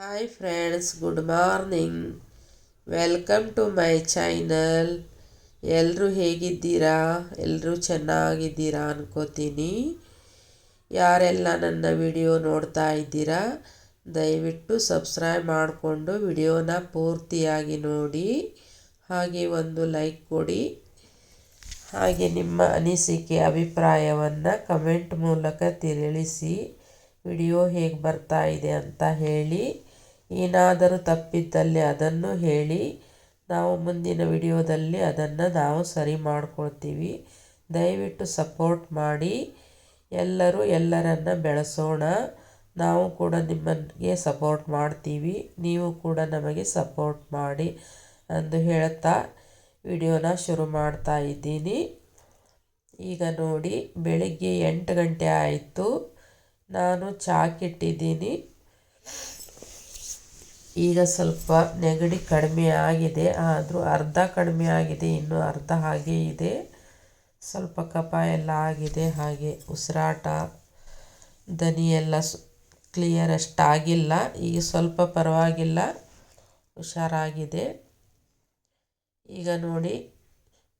Hi friends good morning welcome to my channel ಎಲ್ಲರೂ ಹೇಗಿದ್ದೀರಾ? ಎಲ್ಲರೂ ಚೆನ್ನಾಗಿದ್ದೀರಾ ಅನ್ಕೋತೀನಿ. ಯಾರೆಲ್ಲ ನನ್ನ ವಿಡಿಯೋ ನೋಡ್ತಾ ಇದ್ದೀರಾ, ದಯವಿಟ್ಟು ಸಬ್ಸ್ಕ್ರೈಬ್ ಮಾಡಿಕೊಂಡು ವಿಡಿಯೋನ ಪೂರ್ತಿಯಾಗಿ ನೋಡಿ. ಹಾಗೆ ಒಂದು ಲೈಕ್ ಕೊಡಿ. ಹಾಗೆ ನಿಮ್ಮ ಅನಿಸಿಕೆ, ಅಭಿಪ್ರಾಯವನ್ನು ಕಮೆಂಟ್ ಮೂಲಕ ತಿಳಿಸಿ. ವಿಡಿಯೋ ಹೇಗೆ ಬರ್ತಾ ಇದೆ ಅಂತ ಹೇಳಿ. ಏನಾದರೂ ತಪ್ಪಿದ್ದಲ್ಲಿ ಅದನ್ನು ಹೇಳಿ, ನಾವು ಮುಂದಿನ ವಿಡಿಯೋದಲ್ಲಿ ಅದನ್ನು ನಾವು ಸರಿ ಮಾಡ್ಕೊಳ್ತೀವಿ. ದಯವಿಟ್ಟು ಸಪೋರ್ಟ್ ಮಾಡಿ. ಎಲ್ಲರೂ ಎಲ್ಲರನ್ನು ಬೆಳೆಸೋಣ. ನಾವು ಕೂಡ ನಿಮಗೆ ಸಪೋರ್ಟ್ ಮಾಡ್ತೀವಿ. ನೀವು ಕೂಡ ನಮಗೆ ಸಪೋರ್ಟ್ ಮಾಡಿ ಅಂದು ಹೇಳ್ತಾ ವಿಡಿಯೋನ ಶುರು ಮಾಡ್ತಾ ಇದ್ದೀನಿ. ಈಗ ನೋಡಿ, ಬೆಳಿಗ್ಗೆ ಎಂಟು ಗಂಟೆ ಆಯಿತು. ನಾನು ಚಾಕಿಟ್ಟಿದ್ದೀನಿ. ಈಗ ಸ್ವಲ್ಪ ನೆಗಡಿ ಕಡಿಮೆ ಆಗಿದೆ, ಆದರೂ ಅರ್ಧ ಕಡಿಮೆ ಆಗಿದೆ, ಇನ್ನೂ ಅರ್ಧ ಹಾಗೆ ಇದೆ. ಸ್ವಲ್ಪ ಕಫ ಎಲ್ಲ ಆಗಿದೆ, ಹಾಗೆ ಉಸಿರಾಟ, ದನಿ ಎಲ್ಲ ಕ್ಲಿಯರ್ ಅಷ್ಟಾಗಿಲ್ಲ ಈಗ ಸ್ವಲ್ಪ ಪರವಾಗಿಲ್ಲ, ಹುಷಾರಾಗಿದೆ. ಈಗ ನೋಡಿ,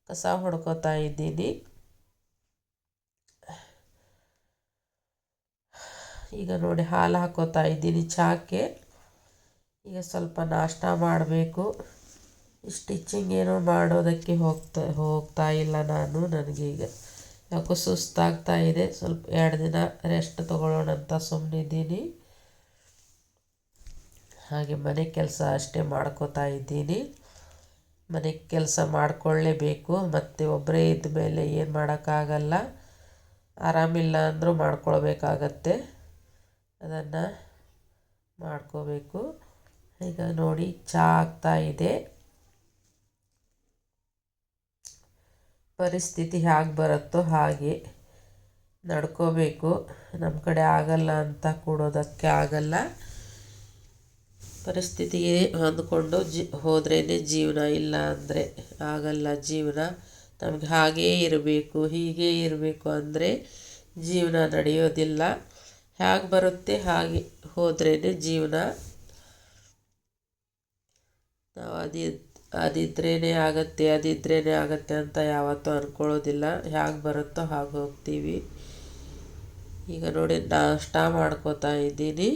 ಕಸ ಹೊಡ್ಕೋತಾ ಇದ್ದೀನಿ. ಈಗ ನೋಡಿ, ಹಾಲು ಹಾಕೋತಾ ಇದ್ದೀನಿ ಚಾಕೆ ಈಗ ಸ್ವಲ್ಪ ನಾಷ್ಟ ಮಾಡಬೇಕು. ಸ್ಟಿಚಿಂಗ್ ಏನೋ ಮಾಡೋದಕ್ಕೆ ಹೋಗ್ತಾ ಹೋಗ್ತಾ ಇಲ್ಲ ನಾನು ನನಗೀಗ ಯಾಕೋ ಸುಸ್ತಾಗ್ತಾ ಇದೆ. ಸ್ವಲ್ಪ ಎರಡು ದಿನ ರೆಸ್ಟ್ ತೊಗೊಳ್ಳೋಣ ಅಂತ ಸುಮ್ಮನಿದ್ದೀನಿ ಹಾಗೆ ಮನೆ ಕೆಲಸ ಅಷ್ಟೇ ಮಾಡ್ಕೋತಾ ಇದ್ದೀನಿ. ಮನೆ ಕೆಲಸ ಮಾಡಿಕೊಳ್ಳೇಬೇಕು. ಮತ್ತು ಒಬ್ಬರೇ ಇದ್ದ ಮೇಲೆ ಏನು ಮಾಡೋಕ್ಕಾಗಲ್ಲ. ಆರಾಮಿಲ್ಲ ಅಂದರೂ ಮಾಡ್ಕೊಳ್ಬೇಕಾಗತ್ತೆ. ಅದನ್ನು ಮಾಡ್ಕೋಬೇಕು. ಈಗ ನೋಡಿ, ಚಾ ಆಗ್ತಾ ಇದೆ. ಪರಿಸ್ಥಿತಿ ಹೇಗೆ ಬರುತ್ತೋ ಹಾಗೆ ನಡ್ಕೋಬೇಕು. ನಮ್ಮ ಕಡೆ ಆಗಲ್ಲ ಅಂತ ಕೊಡೋದಕ್ಕೆ ಆಗಲ್ಲ. ಪರಿಸ್ಥಿತಿಗೆ ಹೊಂದ್ಕೊಂಡು ಜಿ ಹೋದ್ರೇ ಜೀವನ, ಇಲ್ಲ ಅಂದರೆ ಆಗಲ್ಲ ಜೀವನ. ನಮಗೆ ಹಾಗೇ ಇರಬೇಕು, ಹೀಗೆ ಇರಬೇಕು ಅಂದರೆ ಜೀವನ ನಡೆಯೋದಿಲ್ಲ. ಹೇಗೆ ಬರುತ್ತೆ ಹಾಗೆ ಹೋದ್ರೇ ಜೀವನ. ನಾವು ಅದು ಅದಿದ್ರೇ ಆಗತ್ತೆ ಅದಿದ್ರೇ ಆಗತ್ತೆ ಅಂತ ಯಾವತ್ತೂ ಅಂದ್ಕೊಳ್ಳೋದಿಲ್ಲ ಹೇಗೆ ಬರುತ್ತೋ ಹಾಗೆ ಹೋಗ್ತೀವಿ. ಈಗ ನೋಡಿ ನಾಷ್ಟ ಮಾಡ್ಕೋತಾ ಇದ್ದೀನಿ.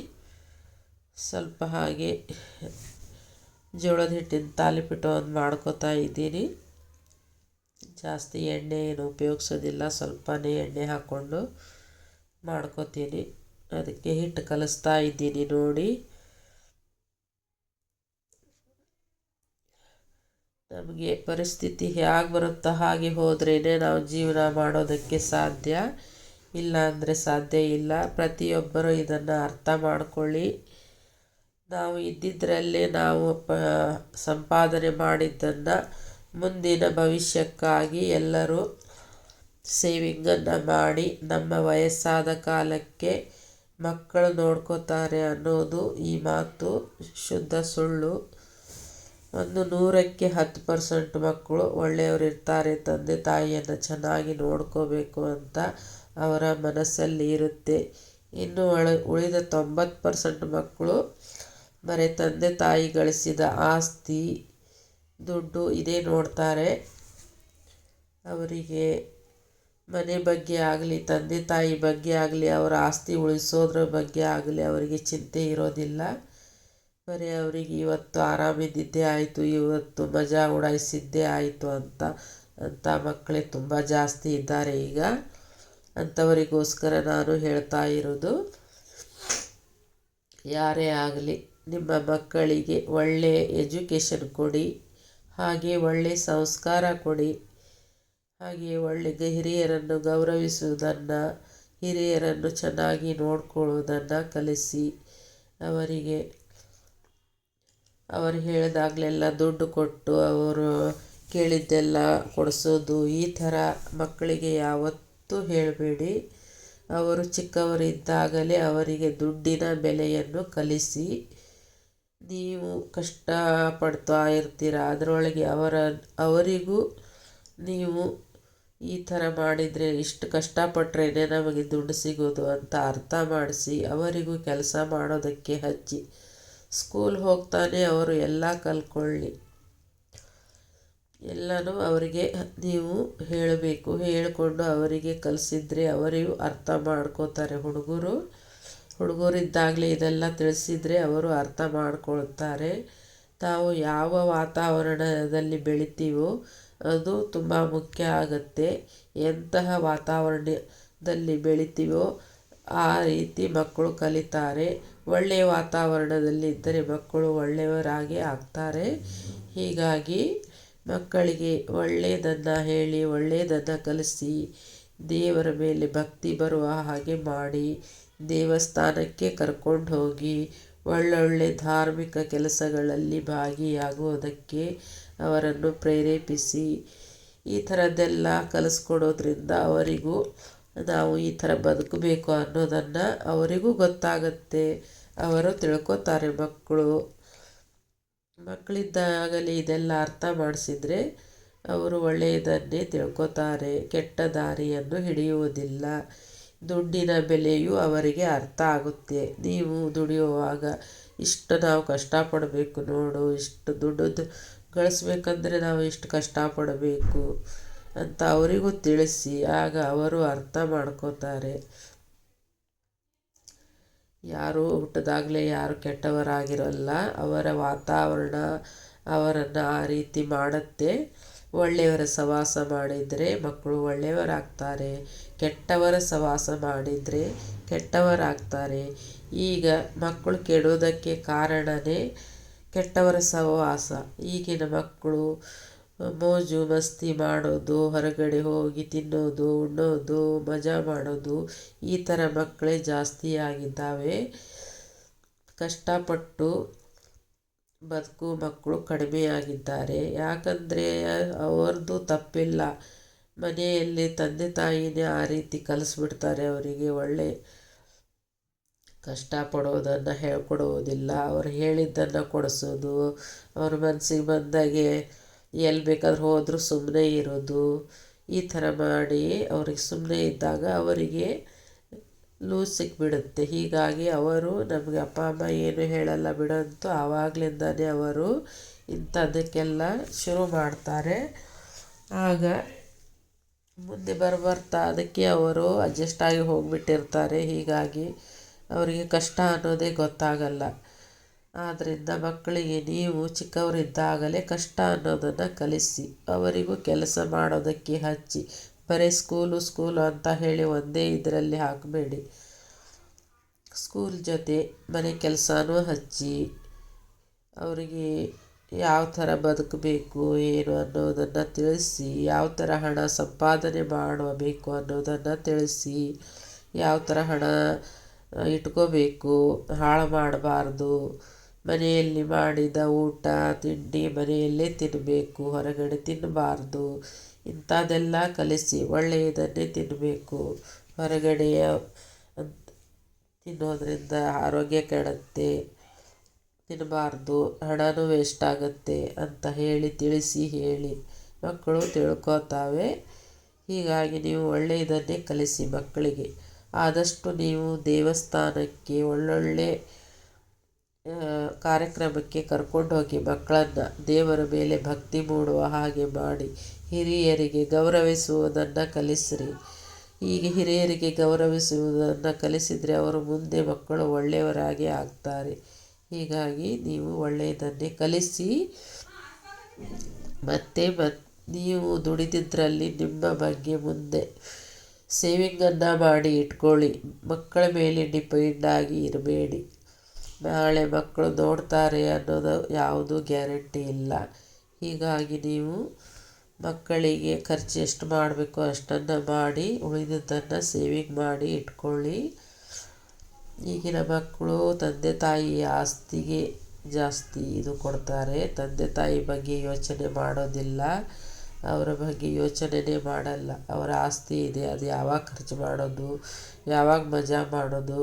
ಸ್ವಲ್ಪ ಹಾಗೆ ಜೋಳದ ಹಿಟ್ಟಿನ ತಾಲಿಪಿಟ್ಟು ಒಂದು ಮಾಡ್ಕೋತಾ ಇದ್ದೀನಿ. ಜಾಸ್ತಿ ಎಣ್ಣೆ ಏನು ಉಪಯೋಗಿಸೋದಿಲ್ಲ. ಸ್ವಲ್ಪನೇ ಎಣ್ಣೆ ಹಾಕ್ಕೊಂಡು ಮಾಡ್ಕೋತೀನಿ. ಅದಕ್ಕೆ ಹಿಟ್ಟು ಕಲಿಸ್ತಾ ಇದ್ದೀನಿ ನೋಡಿ. ನಮಗೆ ಪರಿಸ್ಥಿತಿ ಹೇಗೆ ಬರುತ್ತೋ ಹಾಗೆ ಹೋದ್ರೇ ನಾವು ಜೀವನ ಮಾಡೋದಕ್ಕೆ ಸಾಧ್ಯ. ಇಲ್ಲ ಅಂದರೆ ಸಾಧ್ಯ ಇಲ್ಲ. ಪ್ರತಿಯೊಬ್ಬರು ಇದನ್ನು ಅರ್ಥ ಮಾಡಿಕೊಳ್ಳಿ. ನಾವು ಇದ್ದಿದ್ದರಲ್ಲೇ ನಾವು ಪ ಸಂಪಾದನೆ ಮಾಡಿದ್ದನ್ನು ಮುಂದಿನ ಭವಿಷ್ಯಕ್ಕಾಗಿ ಎಲ್ಲರೂ ಸೇವಿಂಗನ್ನು ಮಾಡಿ ನಮ್ಮ ವಯಸ್ಸಾದ ಕಾಲಕ್ಕೆ ಮಕ್ಕಳು ನೋಡ್ಕೋತಾರೆ ಅನ್ನೋದು ಈ ಮಾತು ಶುದ್ಧ ಸುಳ್ಳು. ಒಂದು ನೂರಕ್ಕೆ ಹತ್ತು ಪರ್ಸೆಂಟ್ ಮಕ್ಕಳು ಒಳ್ಳೆಯವರು ಇರ್ತಾರೆ ತಂದೆ ತಾಯಿಯನ್ನು ಚೆನ್ನಾಗಿ ನೋಡ್ಕೋಬೇಕು ಅಂತ ಅವರ ಮನಸ್ಸಲ್ಲಿ ಇರುತ್ತೆ. ಇನ್ನು ಉಳಿದ ತೊಂಬತ್ತು ಪರ್ಸೆಂಟ್ ಮಕ್ಕಳು ಬರೀ ತಂದೆ ತಾಯಿ ಗಳಿಸಿದ ಆಸ್ತಿ, ದುಡ್ಡು ಇದೇ ನೋಡ್ತಾರೆ. ಅವರಿಗೆ ಮನೆ ಬಗ್ಗೆ ಆಗಲಿ, ತಂದೆ ತಾಯಿ ಬಗ್ಗೆ ಆಗಲಿ, ಅವರ ಆಸ್ತಿ ಉಳಿಸೋದ್ರ ಬಗ್ಗೆ ಆಗಲಿ ಅವರಿಗೆ ಚಿಂತೆ ಇರೋದಿಲ್ಲ. ಬರೀ ಅವರಿಗೆ ಇವತ್ತು ಆರಾಮಿದ್ದಿದ್ದೇ ಆಯಿತು, ಇವತ್ತು ಮಜಾ ಉಡಾಯಿಸಿದ್ದೇ ಆಯಿತು ಅಂತ ಅಂಥ ಮಕ್ಕಳೇ ತುಂಬ ಜಾಸ್ತಿ ಇದ್ದಾರೆ ಈಗ. ಅಂಥವರಿಗೋಸ್ಕರ ನಾನು ಹೇಳ್ತಾ ಇರೋದು, ಯಾರೇ ಆಗಲಿ ನಿಮ್ಮ ಮಕ್ಕಳಿಗೆ ಒಳ್ಳೆಯ ಎಜುಕೇಷನ್ ಕೊಡಿ, ಹಾಗೆ ಒಳ್ಳೆಯ ಸಂಸ್ಕಾರ ಕೊಡಿ, ಹಾಗೆ ಒಳ್ಳೆ ಹಿರಿಯರನ್ನು ಗೌರವಿಸುವುದನ್ನು, ಹಿರಿಯರನ್ನು ಚೆನ್ನಾಗಿ ನೋಡ್ಕೊಳ್ಳೋದನ್ನು ಕಲಿಸಿ, ಅವರಿಗೆ ಅವರು ಹೇಳಿದಾಗಲೆಲ್ಲ ದುಡ್ಡು ಕೊಟ್ಟು ಅವರು ಕೇಳಿದ್ದೆಲ್ಲ ಕೊಡಿಸೋದು, ಈ ಥರ ಮಕ್ಕಳಿಗೆ ಯಾವತ್ತೂ ಹೇಳಬೇಡಿ. ಅವರು ಚಿಕ್ಕವರಿದ್ದಾಗಲೇ ಅವರಿಗೆ ದುಡ್ಡಿನ ಬೆಲೆಯನ್ನು ಕಲಿಸಿ, ನೀವು ಕಷ್ಟಪಡ್ತಾ ಇರ್ತೀರ. ಅದರೊಳಗೆ ಅವರ, ಅವರಿಗೂ ನೀವು ಈ ಥರ ಮಾಡಿದರೆ ಇಷ್ಟು ಕಷ್ಟಪಟ್ಟರೆ ನಮಗೆ ದುಡ್ಡು ಸಿಗೋದು ಅಂತ ಅರ್ಥ ಮಾಡಿಸಿ, ಅವರಿಗೂ ಕೆಲಸ ಮಾಡೋದಕ್ಕೆ ಹಚ್ಚಿ. ಸ್ಕೂಲ್ ಹೋಗ್ತಾನೆ ಅವರು ಎಲ್ಲ ಕಲ್ತ್ಕೊಳ್ಳಿ ಎಲ್ಲನೂ ಅವರಿಗೆ ನೀವು ಹೇಳಬೇಕು. ಹೇಳಿಕೊಂಡು ಅವರಿಗೆ ಕಲಿಸಿದ್ರೆ ಅವರಿಗೂ ಅರ್ಥ ಮಾಡ್ಕೋತಾರೆ. ಹುಡುಗರು ಹುಡುಗರಿದ್ದಾಗಲೇ ಇದೆಲ್ಲ ತಿಳಿಸಿದರೆ ಅವರು ಅರ್ಥ ಮಾಡ್ಕೊಳ್ತಾರೆ. ತಾವು ಯಾವ ವಾತಾವರಣದಲ್ಲಿ ಬೆಳಿತೀವೋ ಅದು ತುಂಬ ಮುಖ್ಯ ಆಗುತ್ತೆ. ಎಂತಹ ವಾತಾವರಣದಲ್ಲಿ ಬೆಳಿತೀವೋ ಆ ರೀತಿ ಮಕ್ಕಳು ಕಲಿತಾರೆ. ಒಳ್ಳೆಯ ವಾತಾವರಣದಲ್ಲಿ ಇದ್ದರೆ ಮಕ್ಕಳು ಒಳ್ಳೆಯವರಾಗಿ ಆಗ್ತಾರೆ. ಹೀಗಾಗಿ ಮಕ್ಕಳಿಗೆ ಒಳ್ಳೆಯದನ್ನು ಹೇಳಿ, ಒಳ್ಳೆಯದನ್ನು ಕಲಿಸಿ, ದೇವರ ಮೇಲೆ ಭಕ್ತಿ ಬರುವ ಹಾಗೆ ಮಾಡಿ, ದೇವಸ್ಥಾನಕ್ಕೆ ಕರ್ಕೊಂಡು ಹೋಗಿ, ಒಳ್ಳೊಳ್ಳೆ ಧಾರ್ಮಿಕ ಕೆಲಸಗಳಲ್ಲಿ ಭಾಗಿಯಾಗುವುದಕ್ಕೆ ಅವರನ್ನು ಪ್ರೇರೇಪಿಸಿ, ಈ ಥರದ್ದೆಲ್ಲ ಕಲಿಸ್ಕೊಡೋದ್ರಿಂದ ಅವರಿಗೂ ನಾವು ಈ ಥರ ಬದುಕಬೇಕು ಅನ್ನೋದನ್ನು ಅವರಿಗೂ ಗೊತ್ತಾಗುತ್ತೆ. ಅವರು ತಿಳ್ಕೊತಾರೆ ಮಕ್ಕಳು. ಮಕ್ಕಳಿದ್ದಾಗಲೇ ಇದೆಲ್ಲ ಅರ್ಥ ಮಾಡಿಸಿದರೆ ಅವರು ಒಳ್ಳೆಯದನ್ನೇ ತಿಳ್ಕೊತಾರೆ ಕೆಟ್ಟ ದಾರಿಯನ್ನು ಹಿಡಿಯುವುದಿಲ್ಲ. ದುಡ್ಡಿನ ಬೆಲೆಯೂ ಅವರಿಗೆ ಅರ್ಥ ಆಗುತ್ತೆ. ನೀವು ದುಡಿಯುವಾಗ ಇಷ್ಟು ನಾವು ಕಷ್ಟಪಡಬೇಕು ನೋಡು, ಇಷ್ಟು ದುಡ್ಡು ಗಳಿಸ್ಬೇಕಂದ್ರೆ ನಾವು ಇಷ್ಟು ಕಷ್ಟಪಡಬೇಕು. ಅಂತ ಅವರಿಗೂ ತಿಳಿಸಿ, ಆಗ ಅವರು ಅರ್ಥ ಮಾಡ್ಕೋತಾರೆ. ಯಾರು ಹುಟ್ಟಿದಾಗಲೇ ಯಾರು ಕೆಟ್ಟವರಾಗಿರೋಲ್ಲ. ಅವರ ವಾತಾವರಣ ಅವರನ್ನು ಆ ರೀತಿ ಮಾಡುತ್ತೆ. ಒಳ್ಳೆಯವರ ಸವಾಸ ಮಾಡಿದರೆ ಮಕ್ಕಳು ಒಳ್ಳೆಯವರಾಗ್ತಾರೆ. ಕೆಟ್ಟವರ ಸವಾಸ ಮಾಡಿದರೆ ಕೆಟ್ಟವರಾಗ್ತಾರೆ. ಈಗ ಮಕ್ಕಳು ಕೆಡೋದಕ್ಕೆ ಕಾರಣವೇ ಕೆಟ್ಟವರ ಸಹವಾಸ ಈಗಿನ ಮಕ್ಕಳು ಮೋಜು, ಮಸ್ತಿ ಮಾಡೋದು, ಹೊರಗಡೆ ಹೋಗಿ ತಿನ್ನೋದು, ಉಣ್ಣೋದು, ಮಜಾ ಮಾಡೋದು ಈ ಥರ ಮಕ್ಕಳೇ ಜಾಸ್ತಿ ಆಗಿದ್ದಾವೆ. ಕಷ್ಟಪಟ್ಟು ಬದುಕು ಮಕ್ಕಳು ಕಡಿಮೆ ಆಗಿದ್ದಾರೆ. ಯಾಕಂದರೆ ಅವ್ರದ್ದು ತಪ್ಪಿಲ್ಲ. ಮನೆಯಲ್ಲಿ ತಂದೆ ತಾಯಿನೇ ಆ ರೀತಿ ಕಲಿಸ್ಬಿಡ್ತಾರೆ ಅವರಿಗೆ. ಒಳ್ಳೆ ಕಷ್ಟಪಡೋದನ್ನು ಹೇಳ್ಕೊಡುವುದಿಲ್ಲ ಅವ್ರು ಹೇಳಿದ್ದನ್ನು ಕೊಡಿಸೋದು, ಅವ್ರ ಮನಸ್ಸಿಗೆ ಬಂದಾಗೆ ಎಲ್ಲಿ ಬೇಕಾದ್ರೂ ಹೋದರೂ ಸುಮ್ಮನೆ ಇರೋದು, ಈ ಥರ ಮಾಡಿ ಅವ್ರಿಗೆ ಸುಮ್ಮನೆ ಇದ್ದಾಗ ಅವರಿಗೆ ಲೂಸ್ ಸಿಕ್ಬಿಡುತ್ತೆ. ಹೀಗಾಗಿ ಅವರು ನಮಗೆ ಅಪ್ಪ, ಅಮ್ಮ ಏನು ಹೇಳಲ್ಲ ಬಿಡಂತೂ ಆವಾಗಲಿಂದನೇ ಅವರು ಇಂಥದಕ್ಕೆಲ್ಲ ಶುರು ಮಾಡ್ತಾರೆ. ಆಗ ಮುಂದೆ ಬರಬರ್ತಾ ಅದಕ್ಕೆ ಅವರು ಅಡ್ಜಸ್ಟ್ ಆಗಿ ಹೋಗಿಬಿಟ್ಟಿರ್ತಾರೆ. ಹೀಗಾಗಿ ಅವರಿಗೆ ಕಷ್ಟ ಅನ್ನೋದೇ ಗೊತ್ತಾಗಲ್ಲ. ಆದ್ದರಿಂದ ಮಕ್ಕಳಿಗೆ ನೀವು ಚಿಕ್ಕವರಿದ್ದಾಗಲೇ ಕಷ್ಟ ಅನ್ನೋದನ್ನು ಕಲಿಸಿ, ಅವರಿಗೂ ಕೆಲಸ ಮಾಡೋದಕ್ಕೆ ಹಚ್ಚಿ, ಬರೀ ಸ್ಕೂಲು ಸ್ಕೂಲು ಅಂತ ಹೇಳಿ ಒಂದೇ ಇದರಲ್ಲಿ ಹಾಕಬೇಡಿ. ಸ್ಕೂಲ್ ಜೊತೆ ಮನೆ ಕೆಲಸನೂ ಹಚ್ಚಿ, ಅವರಿಗೆ ಯಾವ ಥರ ಬದುಕಬೇಕು, ಏನು ಅನ್ನೋದನ್ನು ತಿಳಿಸಿ, ಯಾವ ಥರ ಹಣ ಸಂಪಾದನೆ ಮಾಡಬೇಕು ಅನ್ನೋದನ್ನು ತಿಳಿಸಿ, ಯಾವ ಥರ ಹಣ ಇಟ್ಕೋಬೇಕು, ಹಾಳು ಮಾಡಬಾರ್ದು ಮನೆಯಲ್ಲಿ ಮಾಡಿದ ಊಟ, ತಿಂಡಿ ಮನೆಯಲ್ಲೇ ತಿನ್ನಬೇಕು ಹೊರಗಡೆ ತಿನ್ನಬಾರ್ದು ಇಂಥದ್ದೆಲ್ಲ ಕಲಿಸಿ ಒಳ್ಳೆಯದನ್ನೇ ತಿನ್ನಬೇಕು ಹೊರಗಡೆಯ ತಿನ್ನೋದರಿಂದ ಆರೋಗ್ಯ ಕೆಡುತ್ತೆ. ತಿನ್ನಬಾರ್ದು ಹಣನೂ ವೇಸ್ಟ್ ಆಗುತ್ತೆ ಅಂತ ಹೇಳಿ ತಿಳಿಸಿ ಹೇಳಿ ಮಕ್ಕಳು ತಿಳ್ಕೊತಾವೆ ಹೀಗಾಗಿ ನೀವು ಒಳ್ಳೆಯದನ್ನೇ ಕಲಿಸಿ ಮಕ್ಕಳಿಗೆ. ಆದಷ್ಟು ನೀವು ದೇವಸ್ಥಾನಕ್ಕೆ ಒಳ್ಳೊಳ್ಳೆ ಕಾರ್ಯಕ್ರಮಕ್ಕೆ ಕರ್ಕೊಂಡು ಹೋಗಿ ಮಕ್ಕಳನ್ನು ದೇವರ ಮೇಲೆ ಭಕ್ತಿ ಮೂಡುವ ಹಾಗೆ ಮಾಡಿ ಹಿರಿಯರಿಗೆ ಗೌರವಿಸುವುದನ್ನು ಕಲಿಸ್ರಿ. ಹೀಗೆ ಹಿರಿಯರಿಗೆ ಗೌರವಿಸುವುದನ್ನು ಕಲಿಸಿದರೆ ಅವರು ಮುಂದೆ ಮಕ್ಕಳು ಒಳ್ಳೆಯವರಾಗಿ ಆಗ್ತಾರೆ. ಹೀಗಾಗಿ ನೀವು ಒಳ್ಳೆಯದನ್ನೇ ಕಲಿಸಿ. ಮತ್ತೆ ಮತ್ ನೀವು ದುಡಿದಿದ್ದರಲ್ಲಿ ನಿಮ್ಮ ಬಗ್ಗೆ ಮುಂದೆ ಸೇವಿಂಗನ್ನು ಮಾಡಿ ಇಟ್ಕೊಳ್ಳಿ. ಮಕ್ಕಳ ಮೇಲೆ ಡಿಪೆಂಡಾಗಿ ಇರಬೇಡಿ. ನಾಳೆ ಮಕ್ಕಳು ನೋಡ್ತಾರೆ ಅನ್ನೋದು ಯಾವುದೂ ಗ್ಯಾರಂಟಿ ಇಲ್ಲ. ಹೀಗಾಗಿ ನೀವು ಮಕ್ಕಳಿಗೆ ಖರ್ಚು ಎಷ್ಟು ಮಾಡಬೇಕು ಅಷ್ಟನ್ನು ಮಾಡಿ, ಉಳಿದದ್ದನ್ನು ಸೇವಿಂಗ್ ಮಾಡಿ ಇಟ್ಕೊಳ್ಳಿ. ಈಗಿನ ಮಕ್ಕಳು ತಂದೆ ತಾಯಿ ಆಸ್ತಿಗೆ ಜಾಸ್ತಿ ಇದು ಕೊಡ್ತಾರೆ. ತಂದೆ ತಾಯಿ ಬಗ್ಗೆ ಯೋಚನೆ ಮಾಡೋದಿಲ್ಲ, ಅವರ ಬಗ್ಗೆ ಯೋಚನೆನೇ ಮಾಡಲ್ಲ. ಅವರ ಆಸ್ತಿ ಇದೆ, ಅದು ಯಾವಾಗ ಖರ್ಚು ಮಾಡೋದು, ಯಾವಾಗ ಮಜಾ ಮಾಡೋದು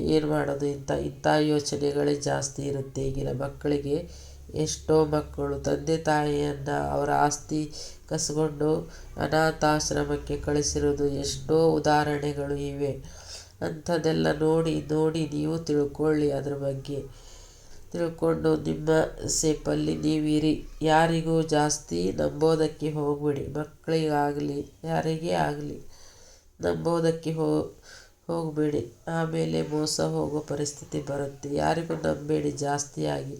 ಏನು ಮಾಡೋದು ಇಂಥ ಇಂಥ ಯೋಚನೆಗಳೇ ಜಾಸ್ತಿ ಇರುತ್ತೆ ಈಗಿನ ಮಕ್ಕಳಿಗೆ. ಎಷ್ಟೋ ಮಕ್ಕಳು ತಂದೆ ತಾಯಿಯನ್ನು ಅವರ ಆಸ್ತಿ ಕಸ್ಕೊಂಡು ಅನಾಥಾಶ್ರಮಕ್ಕೆ ಕಳಿಸಿರೋದು ಎಷ್ಟೋ ಉದಾಹರಣೆಗಳು ಇವೆ. ಅಂಥದ್ದೆಲ್ಲ ನೋಡಿ ನೋಡಿ ನೀವು ತಿಳ್ಕೊಳ್ಳಿ ಅದ್ರ ಬಗ್ಗೆ. ತಿಳ್ಕೊಂಡು ನಿಮ್ಮ ಸೇಪಲ್ಲಿ ನೀವಿರಿ. ಯಾರಿಗೂ ಜಾಸ್ತಿ ನಂಬೋದಕ್ಕೆ ಹೋಗಬೇಡಿ. ಮಕ್ಕಳಿಗಾಗಲಿ, ಯಾರಿಗೇ ಆಗಲಿ, ನಂಬೋದಕ್ಕೆ ಹೋ ಹೋಗಬೇಡಿ. ಆಮೇಲೆ ಮೋಸ ಹೋಗೋ ಪರಿಸ್ಥಿತಿ ಬರುತ್ತೆ. ಯಾರಿಗೂ ನಂಬೇಡಿ. ಜಾಸ್ತಿಯಾಗಿ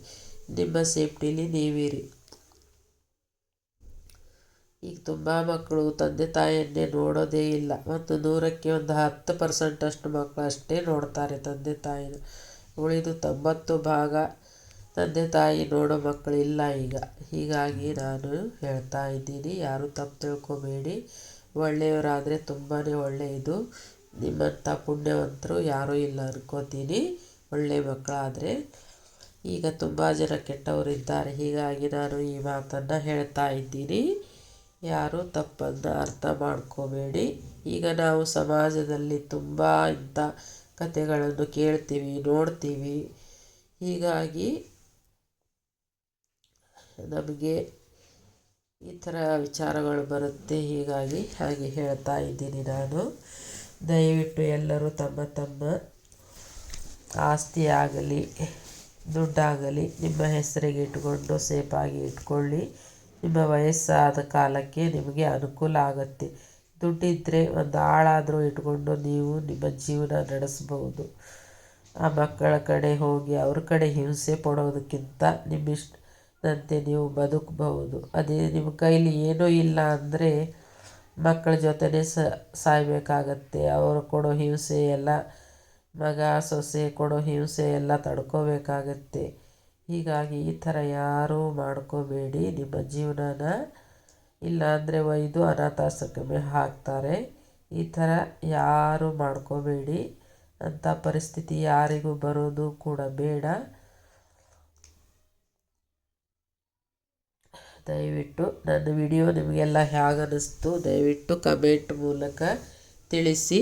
ನಿಮ್ಮ ಸೇಫ್ಟಿಲಿ ನೀವಿರಿ. ಈಗ ತುಂಬ ಮಕ್ಕಳು ತಂದೆ ತಾಯಿಯನ್ನೇ ನೋಡೋದೇ ಇಲ್ಲ. ಒಂದು ನೂರಕ್ಕೆ ಒಂದು ಹತ್ತು ಪರ್ಸೆಂಟಷ್ಟು ಮಕ್ಕಳು ಅಷ್ಟೇ ನೋಡ್ತಾರೆ ತಂದೆ ತಾಯಿನ. ಉಳಿದು ತೊಂಬತ್ತು ಭಾಗ ತಂದೆ ತಾಯಿ ನೋಡೋ ಮಕ್ಕಳಿಲ್ಲ ಈಗ. ಹೀಗಾಗಿ ನಾನು ಹೇಳ್ತಾ ಇದ್ದೀನಿ. ಯಾರೂ ತಪ್ಪು ತಿಳ್ಕೊಬೇಡಿ. ಒಳ್ಳೆಯವರಾದರೆ ತುಂಬಾ ಒಳ್ಳೆಯದು. ನಿಮ್ಮಂಥ ಪುಣ್ಯವಂತರು ಯಾರೂ ಇಲ್ಲ ಅನ್ಕೋತೀನಿ. ಒಳ್ಳೆಯ ಮಕ್ಕಳಾದರೆ ಈಗ ತುಂಬ ಜನ ಕೆಟ್ಟವರಿದ್ದಾರೆ. ಹೀಗಾಗಿ ನಾನು ಈ ಮಾತನ್ನು ಹೇಳ್ತಾ ಇದ್ದೀನಿ. ಯಾರೂ ತಪ್ಪನ್ನು ಅರ್ಥ ಮಾಡ್ಕೋಬೇಡಿ. ಈಗ ನಾವು ಸಮಾಜದಲ್ಲಿ ತುಂಬ ಇಂಥ ಕಥೆಗಳನ್ನು ಕೇಳ್ತೀವಿ, ನೋಡ್ತೀವಿ. ಹೀಗಾಗಿ ನಮಗೆ ಈ ಥರ ವಿಚಾರಗಳು ಬರುತ್ತೆ. ಹೀಗಾಗಿ ಹಾಗೆ ಹೇಳ್ತಾ ಇದ್ದೀನಿ ನಾನು. ದಯವಿಟ್ಟು ಎಲ್ಲರೂ ತಮ್ಮ ತಮ್ಮ ಆಸ್ತಿ ಆಗಲಿ ದುಡ್ಡಾಗಲಿ, ನಿಮ್ಮ ಹೆಸರಿಗೆ ಇಟ್ಕೊಂಡು ಸೇಫಾಗಿ ಇಟ್ಕೊಳ್ಳಿ. ನಿಮ್ಮ ವಯಸ್ಸಾದ ಕಾಲಕ್ಕೆ ನಿಮಗೆ ಅನುಕೂಲ ಆಗುತ್ತೆ. ದುಡ್ಡಿದ್ದರೆ ಒಂದು ಆಳಾದರೂ ಇಟ್ಕೊಂಡು ನೀವು ನಿಮ್ಮ ಜೀವನ ನಡೆಸಬಹುದು. ಆ ಮಕ್ಕಳ ಕಡೆ ಹೋಗಿ ಅವ್ರ ಕಡೆ ಹಿಂಸೆ ಪಡೋದಕ್ಕಿಂತ ನಿಮ್ಮಿಷ್ಟದಂತೆ ನೀವು ಬದುಕಬಹುದು. ಅದೇ ನಿಮ್ಮ ಕೈಲಿ ಏನೂ ಇಲ್ಲ ಅಂದರೆ ಮಕ್ಕಳ ಜೊತೆನೇ ಸಾಯಬೇಕಾಗತ್ತೆ. ಅವರು ಕೊಡೋ ಹಿಂಸೆ ಎಲ್ಲ, ಮಗ ಸೊಸೆ ಕೊಡೋ ಹಿಂಸೆ ಎಲ್ಲ ತಡ್ಕೋಬೇಕಾಗತ್ತೆ. ಹೀಗಾಗಿ ಈ ಥರ ಯಾರೂ ಮಾಡ್ಕೋಬೇಡಿ. ನಿಮ್ಮ ಜೀವನನ ಇಲ್ಲಾಂದರೆ ಒಯ್ದು ಅನಾಥಾಶ್ರಮಕ್ಕೆ ಹಾಕ್ತಾರೆ. ಈ ಥರ ಯಾರೂ ಮಾಡ್ಕೋಬೇಡಿ. ಅಂಥ ಪರಿಸ್ಥಿತಿ ಯಾರಿಗೂ ಬರೋದು ಕೂಡ ಬೇಡ. ದಯವಿಟ್ಟು ನನ್ನ ವಿಡಿಯೋ ನಿಮಗೆಲ್ಲ ಹೇಗೆ ಅನ್ನಿಸ್ತು ದಯವಿಟ್ಟು ಕಮೆಂಟ್ ಮೂಲಕ ತಿಳಿಸಿ.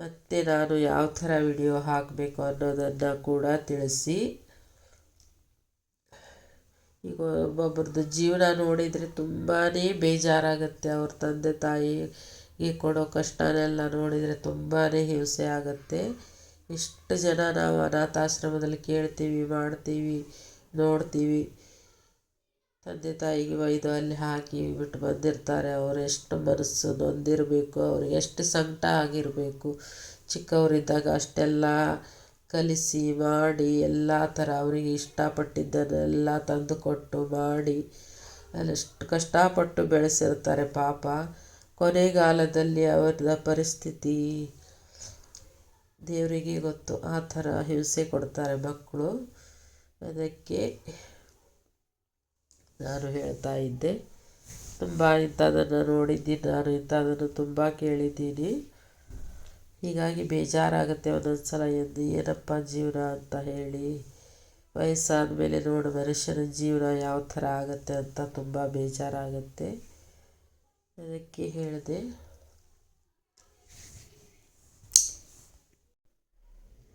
ಮತ್ತು ನಾನು ಯಾವ ಥರ ವಿಡಿಯೋ ಹಾಕಬೇಕು ಅನ್ನೋದನ್ನು ಕೂಡ ತಿಳಿಸಿ. ಈಗ ಒಬ್ಬೊಬ್ಬರದ್ದು ಜೀವನ ನೋಡಿದರೆ ತುಂಬಾ ಬೇಜಾರಾಗುತ್ತೆ ಅವ್ರ ತಂದೆ ತಾಯಿಗೆ ಕೊಡೋ ಕಷ್ಟನೆಲ್ಲ ನೋಡಿದರೆ ತುಂಬಾ ಹಿಂಸೆ ಆಗುತ್ತೆ. ಇಷ್ಟು ಜನ ನಾವು ಅನಾಥಾಶ್ರಮದಲ್ಲಿ ಕೇಳ್ತೀವಿ, ಮಾಡ್ತೀವಿ, ನೋಡ್ತೀವಿ. ತಂದೆ ತಾಯಿಗೆ ಒಯ್ದು ಅಲ್ಲಿ ಹಾಕಿ ಬಿಟ್ಟು ಬಂದಿರ್ತಾರೆ. ಅವರು ಎಷ್ಟು ಮನಸ್ಸು ನೊಂದಿರಬೇಕು, ಅವ್ರಿಗೆ ಎಷ್ಟು ಸಂಕಟ ಆಗಿರಬೇಕು. ಚಿಕ್ಕವರಿದ್ದಾಗ ಅಷ್ಟೆಲ್ಲ ಕಲಿಸಿ ಮಾಡಿ ಎಲ್ಲ ಥರ ಅವರಿಗೆ ಇಷ್ಟಪಟ್ಟಿದ್ದನ್ನೆಲ್ಲ ತಂದುಕೊಟ್ಟು ಮಾಡಿ ಅಲ್ಲೆಷ್ಟು ಕಷ್ಟಪಟ್ಟು ಬೆಳೆಸಿರ್ತಾರೆ ಪಾಪ. ಕೊನೆಗಾಲದಲ್ಲಿ ಅವರ ಪರಿಸ್ಥಿತಿ ದೇವರಿಗೆ ಗೊತ್ತು. ಆ ಥರ ಹಿಂಸೆ ಕೊಡ್ತಾರೆ ಮಕ್ಕಳು. ಅದಕ್ಕೆ ನಾನು ಹೇಳ್ತಾ ಇದ್ದೆ. ತುಂಬ ಇಂಥದನ್ನು ನೋಡಿದ್ದೀನಿ. ನಾನು ಇಂಥದ್ದನ್ನು ತುಂಬ ಕೇಳಿದ್ದೀನಿ. ಹೀಗಾಗಿ ಬೇಜಾರಾಗುತ್ತೆ ಒಂದೊಂದು ಸಲ ಎಂದು. ಏನಪ್ಪ ಜೀವನ ಅಂತ ಹೇಳಿ. ವಯಸ್ಸಾದ ಮೇಲೆ ನೋಡು, ಮನುಷ್ಯನ ಜೀವನ ಯಾವ ಥರ ಆಗುತ್ತೆ ಅಂತ ತುಂಬ ಬೇಜಾರಾಗುತ್ತೆ. ಅದಕ್ಕೆ ಹೇಳಿದೆ.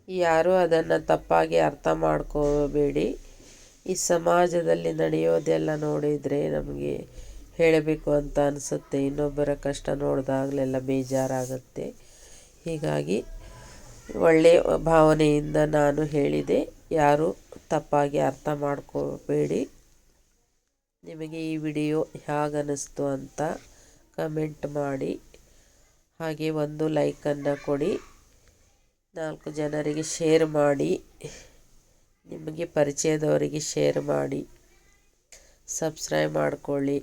ಯಾರೂ ಅದನ್ನು ತಪ್ಪಾಗಿ ಅರ್ಥ ಮಾಡ್ಕೋಬೇಡಿ. ಈ ಸಮಾಜದಲ್ಲಿ ನಡೆಯೋದೆಲ್ಲ ನೋಡಿದರೆ ನಮಗೆ ಹೇಳಬೇಕು ಅಂತ ಅನಿಸುತ್ತೆ. ಇನ್ನೊಬ್ಬರ ಕಷ್ಟ ನೋಡಿದಾಗಲೆಲ್ಲ ಬೇಜಾರಾಗುತ್ತೆ. ಹೀಗಾಗಿ ಒಳ್ಳೆಯ ಭಾವನೆಯಿಂದ ನಾನು ಹೇಳಿದೆ. ಯಾರು ತಪ್ಪಾಗಿ ಅರ್ಥ ಮಾಡ್ಕೋಬೇಡಿ. ನಿಮಗೆ ಈ ವಿಡಿಯೋ ಹೇಗನ್ನಿಸ್ತು ಅಂತ ಕಮೆಂಟ್ ಮಾಡಿ. ಹಾಗೆ ಒಂದು ಲೈಕನ್ನು ಕೊಡಿ. ನಾಲ್ಕು ಜನರಿಗೆ ಶೇರ್ ಮಾಡಿ. ನಿಮಗೆ ಪರಿಚಯದವರಿಗೆ ಶೇರ್ ಮಾಡಿ ಸಬ್ಸ್ಕ್ರೈಬ್ ಮಾಡಿಕೊಳ್ಳಿ.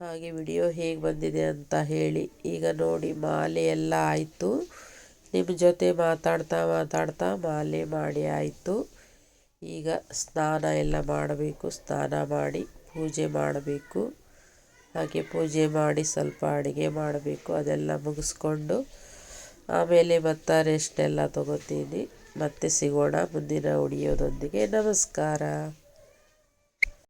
ಹಾಗೆ ವಿಡಿಯೋ ಹೇಗೆ ಬಂದಿದೆ ಅಂತ ಹೇಳಿ, ಈಗ ನೋಡಿ ಮಾಲೆ ಎಲ್ಲ ಆಯಿತು. ನಿಮ್ಮ ಜೊತೆ ಮಾತಾಡ್ತಾ ಮಾತಾಡ್ತಾ ಮಾಲೆ ಮಾಡಿ ಆಯಿತು. ಈಗ ಸ್ನಾನ ಎಲ್ಲ ಮಾಡಬೇಕು, ಸ್ನಾನ ಮಾಡಿ ಪೂಜೆ ಮಾಡಬೇಕು. ಹಾಗೆ ಪೂಜೆ ಮಾಡಿ ಸ್ವಲ್ಪ ಅಡುಗೆ ಮಾಡಬೇಕು, ಅದೆಲ್ಲ ಮುಗಿಸ್ಕೊಂಡು ಆಮೇಲೆ ಮತ್ತೆ ರೆಸ್ಟ್ ಎಲ್ಲ ತಗೋತೀನಿ. ಮತ್ತೆ ಸಿಗೋಣ ಮುಂದಿನ ವಿಡಿಯೋದೊಂದಿಗೆ ನಮಸ್ಕಾರ.